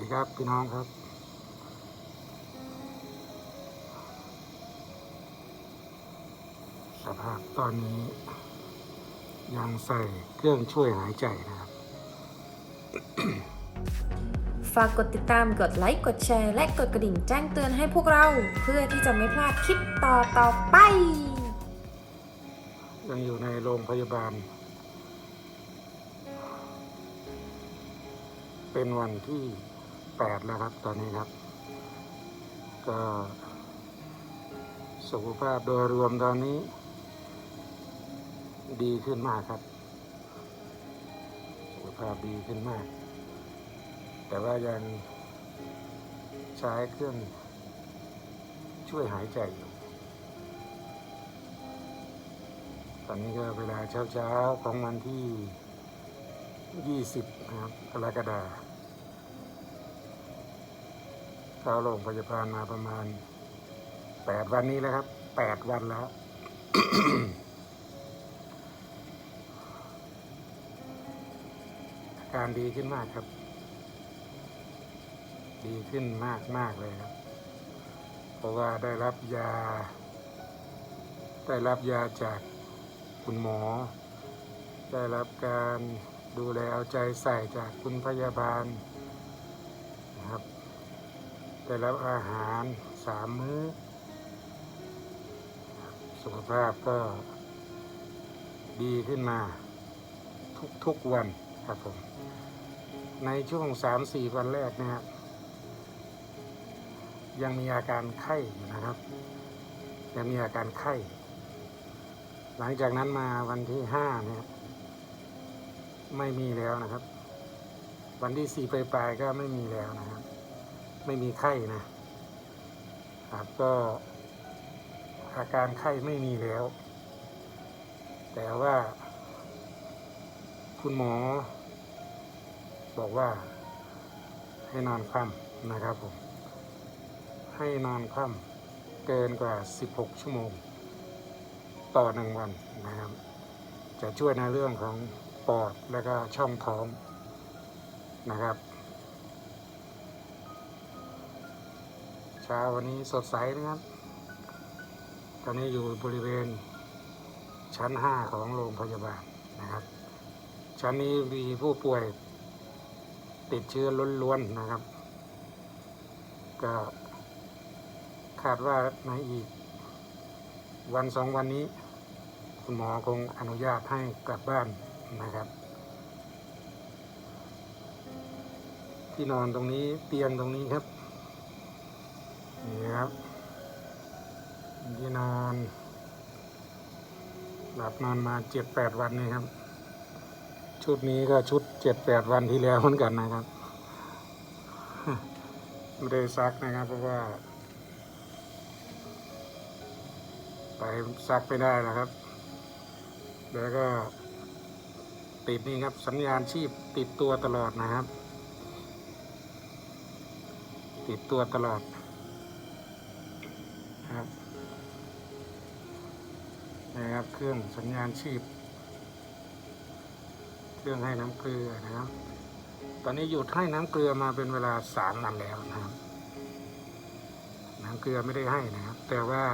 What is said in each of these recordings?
ดีครับพี่น้องครับสภาพตอนนี้ ยังใส่เครื่องช่วยหายใจนะครับ ฝากกดติดตามกดไลค์กดแชร์ และกดกระดิ่งแจ้งเตือนให้พวกเรา เพื่อที่จะไม่พลาดคลิปต่อต่อไป ยังอยู่ในโรงพยาบาล เป็นวันที่ แปดแล้วครับ ตอนนี้ครับ ก็สุขภาพโดยรวมตอนนี้ ดีขึ้นมากครับ สุขภาพดีขึ้นมาก แต่ว่ายังใช้เครื่องช่วยหายใจอยู่ ตอนนี้ก็เวลาเช้าๆของวันที่ 20 นะครับกรกฎาคม เข้าโรงพยาบาลมาประมาณ8วันนี้แล้วครับ8วันแล้ว อาการดีขึ้นมากครับ ดีขึ้นมากมากเลยครับ เพราะว่าได้รับยา ได้รับยาจากคุณหมอ ได้รับการดูแลเอาใจใส่จากคุณพยาบาล ได้รับอาหารสามมื้อ สุขภาพก็ดีขึ้นมาทุกๆวันครับผม ในช่วงสามสี่วันแรกนะครับยังมีอาการไข้อยู่นะครับ ยังมีอาการไข้ หลังจากนั้นมาวันที่ห้าเนี่ยไม่มีแล้วนะครับ วันที่สี่ปลายๆก็ไม่มีแล้วนะครับ ไม่มีไข้นะครับก็อาการไข้ไม่มีแล้ว แต่ว่า คุณหมอ บอกว่า ให้นอนคว่ำนะครับผม ให้นอนคว่ำเกินกว่า 16 ชั่วโมง ต่อหนึ่งวันนะครับ จะช่วยในเรื่องของปอดและก็ช่องท้องนะครับ ช้าวันนี้สดใสนะครับ ตอนนี้อยู่บริเวณชั้น 5 ของโรงพยาบาลนะครับ ชั้นนี้มีผู้ป่วยติดเชื้อล้วนๆนะครับ ก็คาดว่าในอีกวันสองวันนี้ คุณหมอคงอนุญาตให้กลับบ้านนะครับ ที่นอนตรงนี้เตียงตรงนี้ครับ นี่ครับที่นอน หลับนอนมาเจ็ดแปดวันนี่ครับ ชุดนี้ก็ชุดเจ็ดแปดวันที่แล้วเหมือนกันนะครับไม่ได้ซักนะครับ เพราะว่า ไปซักไม่ได้นะครับ แล้วก็ติดนี่ครับ สัญญาณชีพติดตัวตลอดนะครับ ติดตัวตลอด ครับนะครับ เครื่องสัญญาณชีพ เครื่องให้น้ำเกลือนะครับ ตอนนี้หยุดให้น้ำเกลือมาเป็นเวลาสามวันแล้วนะครับ น้ำเกลือไม่ได้ให้นะครับ แต่ว่า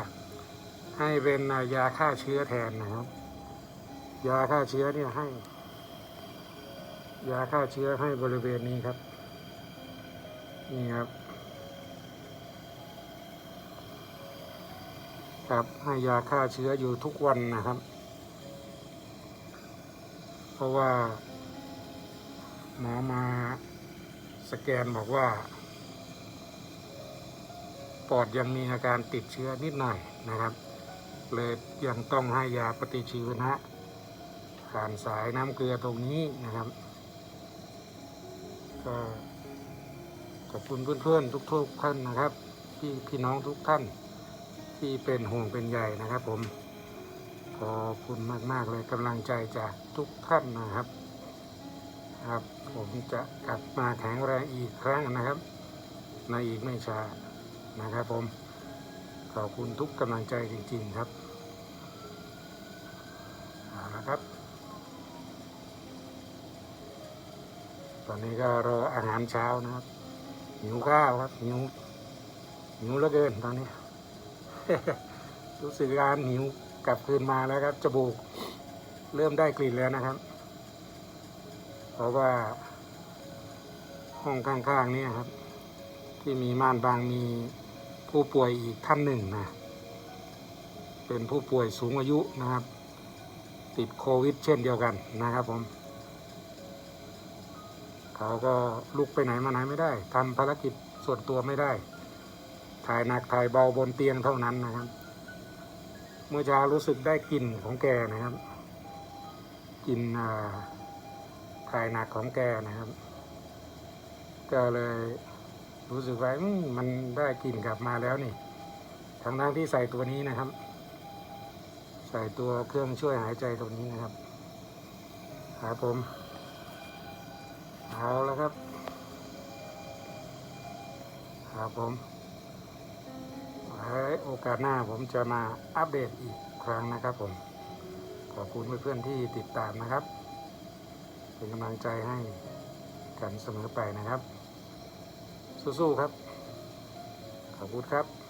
ให้เป็นยาฆ่าเชื้อแทนนะครับ ยาฆ่าเชื้อเนี่ยให้ ยาฆ่าเชื้อให้บริเวณนี้ครับ นี่ครับ ครับ ให้ยาฆ่าเชื้ออยู่ทุกวันนะครับ เพราะว่าหมอมาสแกนบอกว่า ปอดยังมีอาการติดเชื้อนิดหน่อยนะครับ เลยยังต้องให้ยาปฏิชีวนะผ่านสายน้ำเกลือตรงนี้นะครับ ก็ขอบคุณเพื่อนๆทุกๆท่านนะครับ พี่พี่น้องทุกท่าน ที่เป็นห่วงเป็นใยนะครับ ผม ขอบคุณมาก ๆ เลยกำลังใจจากทุกท่านนะครับ ครับ ผมจะกลับมาแข็งแรงอีกครั้งนะครับ ในอีกไม่ช้านะครับ ผม ขอบคุณทุกกำลังใจจริง ๆ ครับเอาละครับ ตอนนี้ก็รออาหารเช้านะครับ หิวข้าวครับหิวหิวเหลือเกินตอนนี้ รู้สึกการหิวกลับคืนมาแล้วครับจมูกเริ่มได้กลิ่นแล้วนะครับ เพราะว่าห้องข้างๆนี่ครับ ที่มีม่านบางมีผู้ป่วยอีกท่านหนึ่งนะเป็นผู้ป่วยสูงอายุนะครับ ติดโควิดเช่นเดียวกันนะครับผมเขาก็ลุกไปไหนมาไหนไม่ได้ทำภารกิจส่วนตัวไม่ได้ ถ่ายหนักถ่ายเบาบนเตียงเท่านั้นนะครับ เมื่อเช้ารู้สึกได้กลิ่นของแกนะครับกลิ่นถ่ายหนักของแกนะครับ ก็เลยรู้สึกว่ามันได้กลิ่นกลับมาแล้วนี่ทั้งทั้งๆที่ใส่ตัวนี้นะครับ ใส่ตัวเครื่องช่วยหายใจตัวนี้นะครับครับผมเอาแล้วครับครับผม โอกาสหน้าผมจะมาอัปเดตอีกครั้งนะครับผม ขอบคุณเพื่อนๆที่ติดตามนะครับ เป็นกำลังใจให้กันเสมอไปนะครับ สู้ๆครับ ขอบคุณครับ